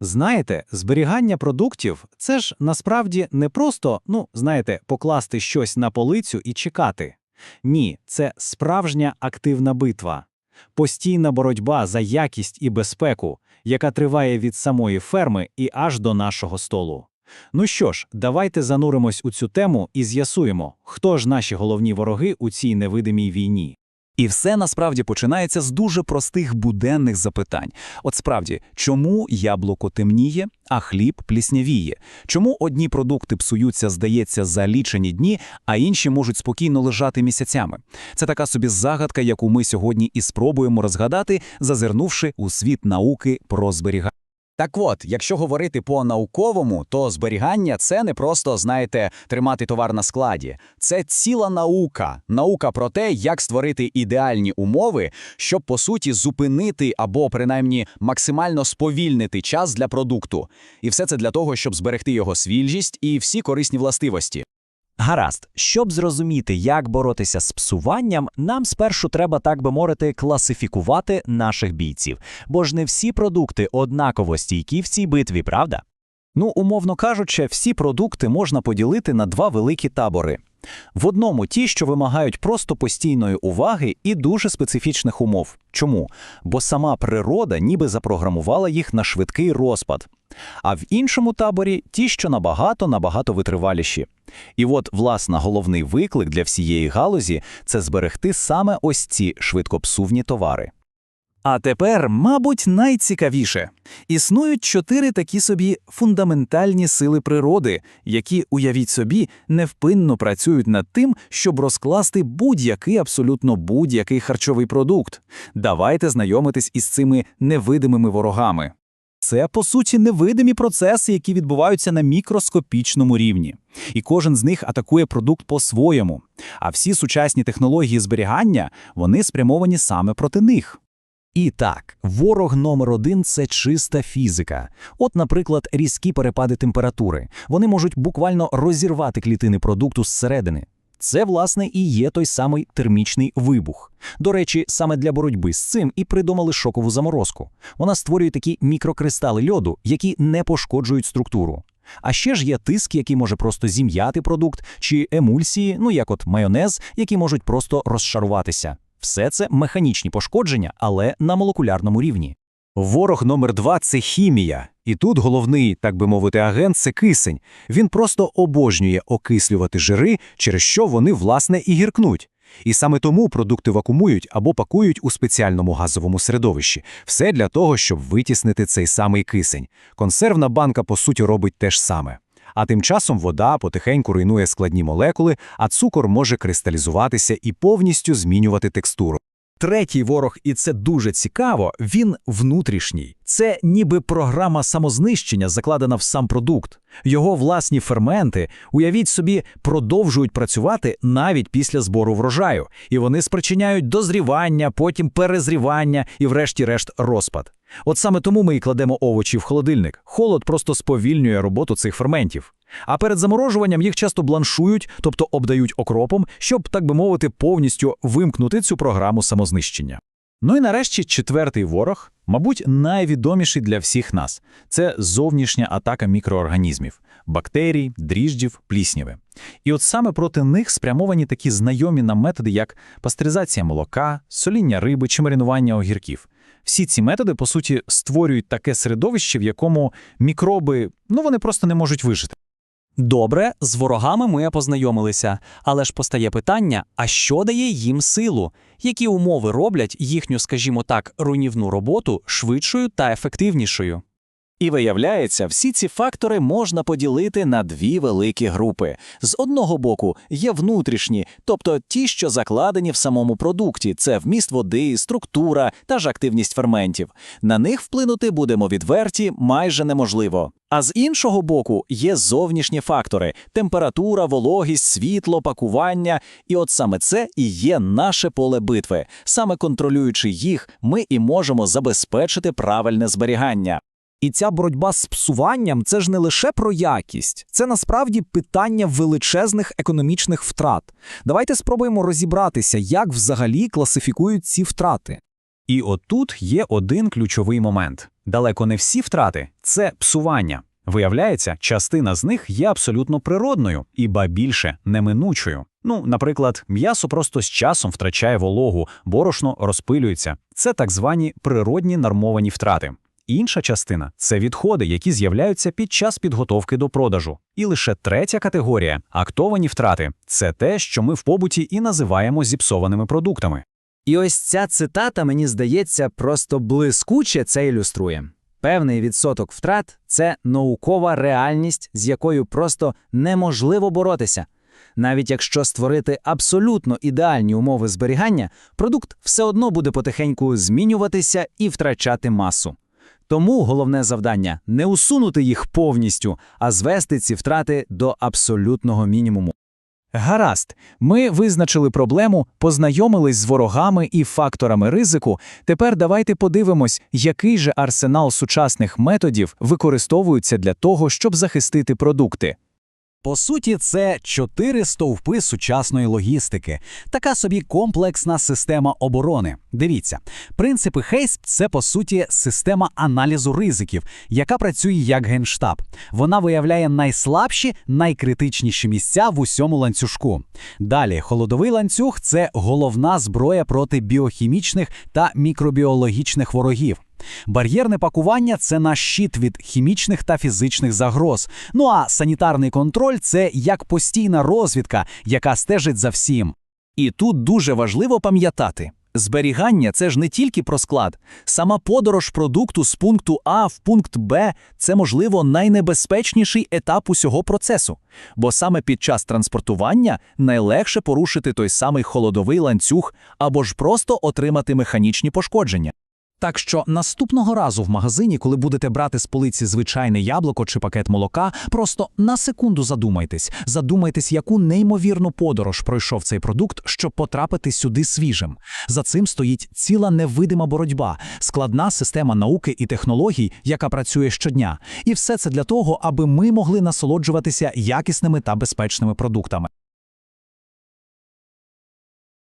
Знаєте, зберігання продуктів це ж насправді не просто, ну, знаєте, покласти щось на полицю і чекати. Ні, це справжня активна битва. Постійна боротьба за якість і безпеку, яка триває від самої ферми і аж до нашого столу. Ну що ж, давайте зануримось у цю тему і з'ясуємо, хто ж наші головні вороги у цій невидимій війні. І все насправді починається з дуже простих буденних запитань. От справді, чому яблуко темніє, а хліб пліснявіє? Чому одні продукти псуються, здається, за лічені дні, а інші можуть спокійно лежати місяцями? Це така собі загадка, яку ми сьогодні і спробуємо розгадати, зазирнувши у світ науки про зберігання. Так от, якщо говорити по-науковому, то зберігання це не просто, знаєте, тримати товар на складі. Це ціла наука. Наука про те, як створити ідеальні умови, щоб по суті зупинити або принаймні максимально сповільнити час для продукту. І все це для того, щоб зберегти його свіжість і всі корисні властивості. Гаразд, щоб зрозуміти, як боротися з псуванням, нам спершу треба, так би мовити, класифікувати наших бійців, бо ж не всі продукти однаково стійкі в цій битві, правда? Ну, умовно кажучи, всі продукти можна поділити на два великі табори. В одному ті, що вимагають просто постійної уваги і дуже специфічних умов. Чому? Бо сама природа ніби запрограмувала їх на швидкий розпад. А в іншому таборі ті, що набагато набагато витриваліші. І от, власне, головний виклик для всієї галузі це зберегти саме ось ці швидкопсувні товари. А тепер, мабуть, найцікавіше. Існують чотири такі собі фундаментальні сили природи, які, уявіть собі, невпинно працюють над тим, щоб розкласти будь-який абсолютно будь-який харчовий продукт. Давайте знайомитись із цими невидимими ворогами. Це, по суті, невидимі процеси, які відбуваються на мікроскопічному рівні. І кожен з них атакує продукт по-своєму. А всі сучасні технології зберігання вони спрямовані саме проти них. І так, ворог номер один це чиста фізика. От, наприклад, різкі перепади температури. Вони можуть буквально розірвати клітини продукту зсередини. Це, власне, і є той самий термічний вибух. До речі, саме для боротьби з цим і придумали шокову заморозку. Вона створює такі мікрокристали льоду, які не пошкоджують структуру. А ще ж є тиск, який може просто зім'яти продукт, чи емульсії, ну як от майонез, які можуть просто розшаруватися. Все це механічні пошкодження, але на молекулярному рівні. Ворог номер два це хімія. І тут головний, так би мовити, агент це кисень. Він просто обожнює окислювати жири, через що вони, власне, і гіркнуть. І саме тому продукти вакуумують або пакують у спеціальному газовому середовищі. Все для того, щоб витіснити цей самий кисень. Консервна банка, по суті, робить те ж саме. А тим часом вода потихеньку руйнує складні молекули, а цукор може кристалізуватися і повністю змінювати текстуру. Третій ворог, і це дуже цікаво, він внутрішній. Це ніби програма самознищення, закладена в сам продукт. Його власні ферменти, уявіть собі, продовжують працювати навіть після збору врожаю, і вони спричиняють дозрівання, потім перезрівання і, врешті-решт, розпад. От саме тому ми і кладемо овочі в холодильник. Холод просто сповільнює роботу цих ферментів. А перед заморожуванням їх часто бланшують, тобто обдають окропом, щоб, так би мовити, повністю вимкнути цю програму самознищення. Ну і нарешті четвертий ворог, мабуть, найвідоміший для всіх нас це зовнішня атака мікроорганізмів бактерій, дріждів, плісняви. І от саме проти них спрямовані такі знайомі нам методи, як пастеризація молока, соління риби чи маринування огірків. Всі ці методи, по суті, створюють таке середовище, в якому мікроби ну вони просто не можуть вижити. Добре, з ворогами ми познайомилися, але ж постає питання: а що дає їм силу? Які умови роблять їхню, скажімо так, руйнівну роботу швидшою та ефективнішою? І виявляється, всі ці фактори можна поділити на дві великі групи. З одного боку є внутрішні, тобто ті, що закладені в самому продукті, це вміст води, структура та ж активність ферментів. На них вплинути будемо відверті майже неможливо. А з іншого боку є зовнішні фактори: температура, вологість, світло, пакування. І от саме це і є наше поле битви. Саме контролюючи їх, ми і можемо забезпечити правильне зберігання. І ця боротьба з псуванням це ж не лише про якість, це насправді питання величезних економічних втрат. Давайте спробуємо розібратися, як взагалі класифікують ці втрати. І отут є один ключовий момент. Далеко не всі втрати це псування. Виявляється, частина з них є абсолютно природною і ба більше неминучою. Ну, наприклад, м'ясо просто з часом втрачає вологу, борошно розпилюється. Це так звані природні нормовані втрати. Інша частина це відходи, які з'являються під час підготовки до продажу. І лише третя категорія актовані втрати це те, що ми в побуті і називаємо зіпсованими продуктами. І ось ця цитата, мені здається, просто блискуче це ілюструє. Певний відсоток втрат це наукова реальність, з якою просто неможливо боротися. Навіть якщо створити абсолютно ідеальні умови зберігання, продукт все одно буде потихеньку змінюватися і втрачати масу. Тому головне завдання не усунути їх повністю, а звести ці втрати до абсолютного мінімуму. Гаразд, ми визначили проблему, познайомились з ворогами і факторами ризику. Тепер давайте подивимось, який же арсенал сучасних методів використовується для того, щоб захистити продукти. По суті, це чотири стовпи сучасної логістики, така собі комплексна система оборони. Дивіться, принципи HASP – це по суті система аналізу ризиків, яка працює як генштаб. Вона виявляє найслабші, найкритичніші місця в усьому ланцюжку. Далі, холодовий ланцюг це головна зброя проти біохімічних та мікробіологічних ворогів. Бар'єрне пакування це наш щит від хімічних та фізичних загроз. Ну а санітарний контроль це як постійна розвідка, яка стежить за всім. І тут дуже важливо пам'ятати. Зберігання це ж не тільки про склад. Сама подорож продукту з пункту А в пункт Б це, можливо, найнебезпечніший етап усього процесу. Бо саме під час транспортування найлегше порушити той самий холодовий ланцюг або ж просто отримати механічні пошкодження. Так що наступного разу в магазині, коли будете брати з полиці звичайне яблуко чи пакет молока, просто на секунду задумайтесь. Задумайтесь, яку неймовірну подорож пройшов цей продукт, щоб потрапити сюди свіжим. За цим стоїть ціла невидима боротьба, складна система науки і технологій, яка працює щодня. І все це для того, аби ми могли насолоджуватися якісними та безпечними продуктами.